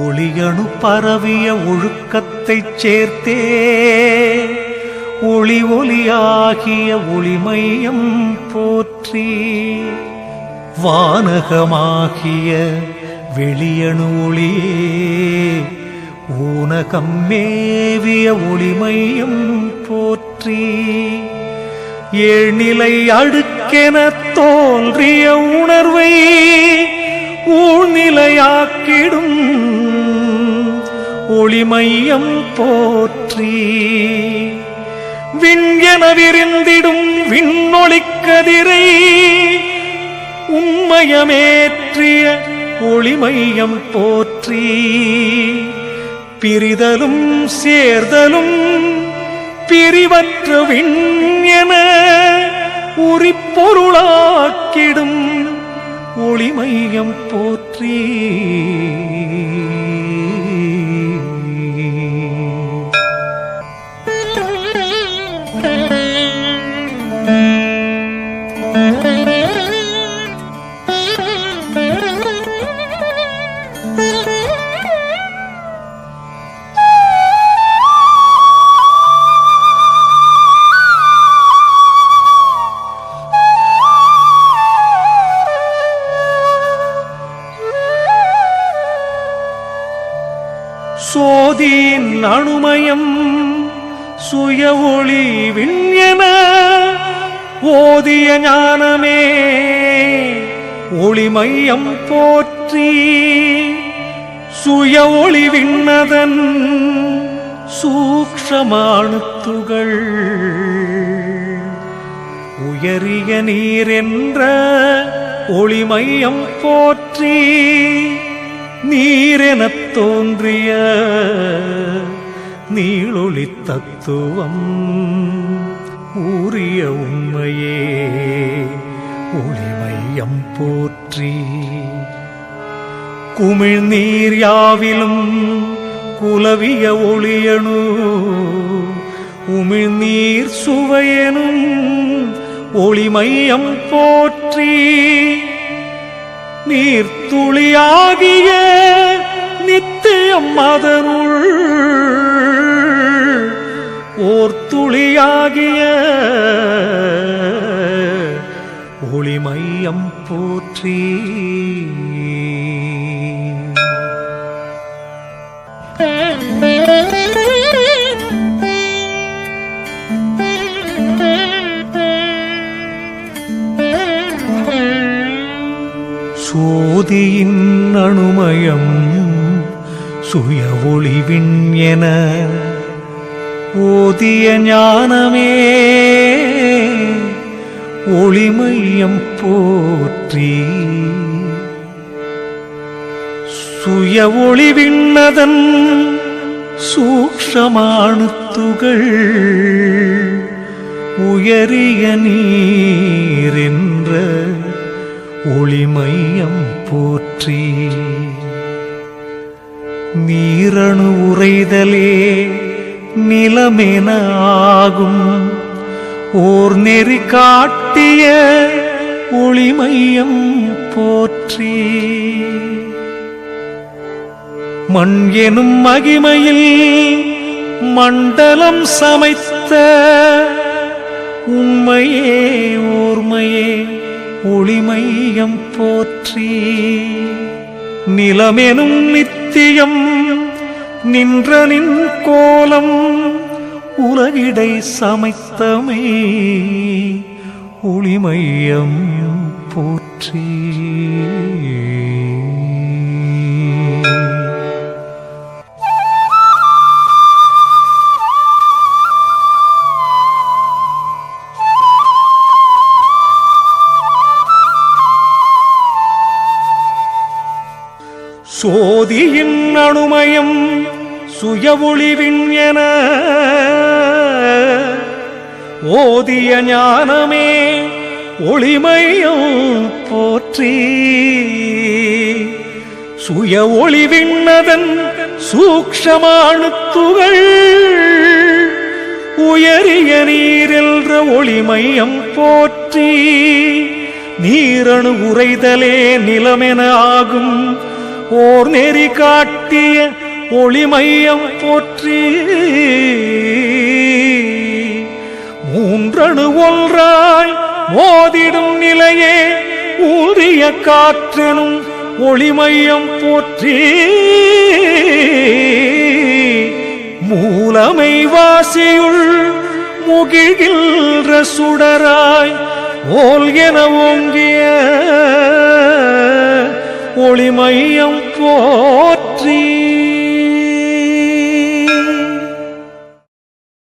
ஒளியணு பரவிய ஒழுக்கத்தைச் சேர்த்தே ஒளி ஒளியாகிய ஒளிமையம் போற்றி வானகமாகிய வெளியணு ஒளியே ஊனகம் மேவிய ஒளிமையும் போற்றி ஏழ்நிலை அடுக்கென தோன்றிய உண ஊழ்நிலையாக்கிடும் ஒளிமையம் போற்றி. விண்என விரிந்திடும் விண்ணொளிக்கதிரை. உண்மயமேற்றிய ஒளிமையம் போற்றி. பிரிதலும் சேர்தலும் பிரிவற்ற விண்ணென உரிப்பொருளாக்கிடும். ஒளிமையம் போற்றி. see. சோதியின் அணுமயம் சுய ஒளி வில்யன ஓதிய ஞானமே ஒளிமையம் போற்றி சுய ஒளி விண்ணதன் சூக்ஷமானுத்துகள். உயரிய நீரென்ற ஒளிமையம் போற்றி நீரெனத் தோன்றிய நீளொளி தத்துவம் ஊறிய உண்மையே ஒளிமையம் போற்றி. குமிழ் நீர் யாவிலும் குலவிய ஒளியணு உமிழ்நீர் சுவையனும் ஒளிமையம் போற்றி. நீர்த்துளியாகிய நித்தியம் அதனுள் ஓர் துளியாகிய ஒளிமையம் போற்றி பக்தியின் அணுமயம் சுய ஒளிவின் என ஓதிய ஞானமே. ஒளிமையம் போற்றி சுய ஒளிவிண்ணதன் சூக்ஷமானுத்துகள் உயரிய நீரென்ற ஒளிமையம் போற்றி. நீரணு உரைதலே நிலமென ஆகும். ஓர் நெறி காட்டிய ஒளிமையம் போற்றி. மண் எனும் மகிமையில் மண்டலம் சமைத்த உண்மையே ஓர்மையே. ஒளிமையம் போற்றி. நிலமெனும் நித்தியம் நின்ற நின் கோலம் உலகிடை சமைத்தமை. ஒளிமையம் போற்றி. சோதியின் அணுமயம் சுய ஒளிவின் என. ஓதிய ஞானமே ஒளிமையும் போற்றி. சுய ஒளிவிண்ணதன் சூக்ஷமானுத்துகள் உயரிய நீரென்ற ஒளிமையம் போற்றி. நீரணு உரைதலே நிலமென ஆகும் ஓர் நெறி காட்டிய ஒளிமையம் போற்றி. மூன்றணு ஒன்றாய் மோதிடும் நிலையே ஊதிய காற்றெனும் ஒளிமையம் போற்றி. மூலமை வாசியுள் முகிழ்கின்ற சுடராய் ஓல் என ஓங்கிய ஒளிமையம் போற்றி